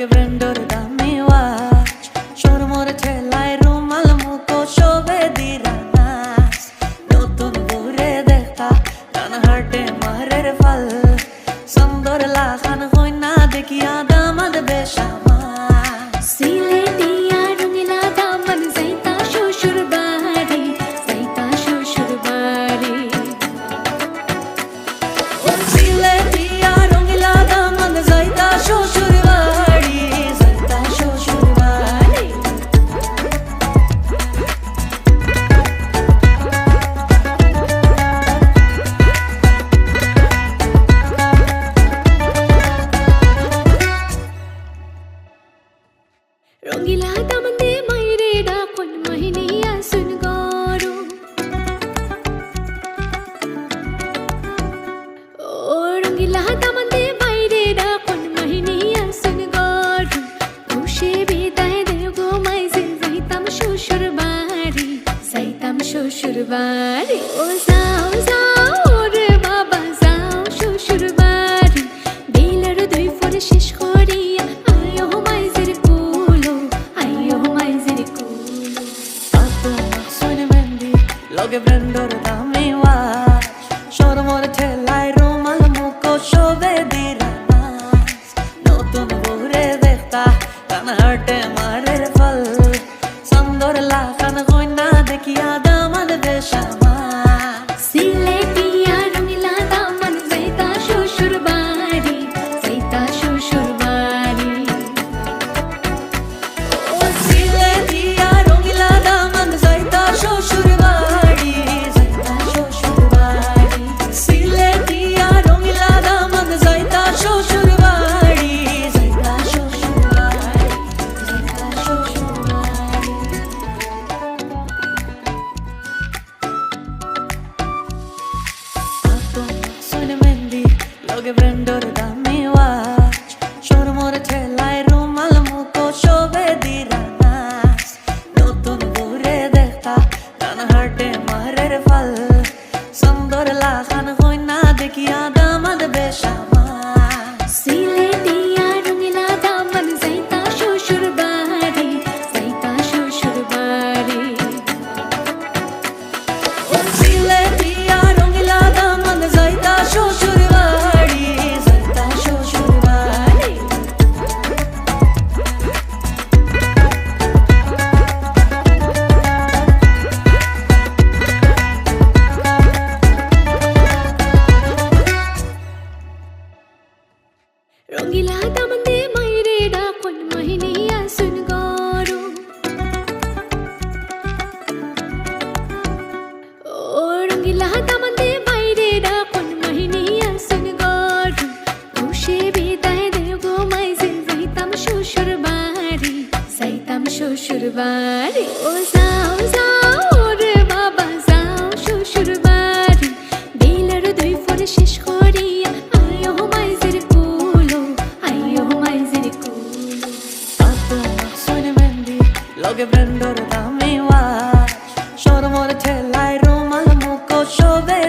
que prendo vã oh, sao sao জলকে ব্রেন্ডর দামি watch. সর মরে ঠেলায় রুমাল, মুখো শোভে দিরানাস নতুন ঘুরে দেখা ডান হাটে মারের ফল। সুন্দর লাখান হই না দেখিয়া দামাদ বেশা। রঙ্গিলা দামন্দে মাইরে ডাকন মাহিনিয়া শুন গরু। ও রঙ্গিলা দামন্দে মাইরে ডাকন মাহিনিয়া শুন গরু। খুশি বিদায় দেব মাইজে, যাইতাম শ্বশুর বাড়ি যাইতাম শ্বশুর বাড়ি ও যাও Toge prendere da mi wash Shoro more te lai roma muko shove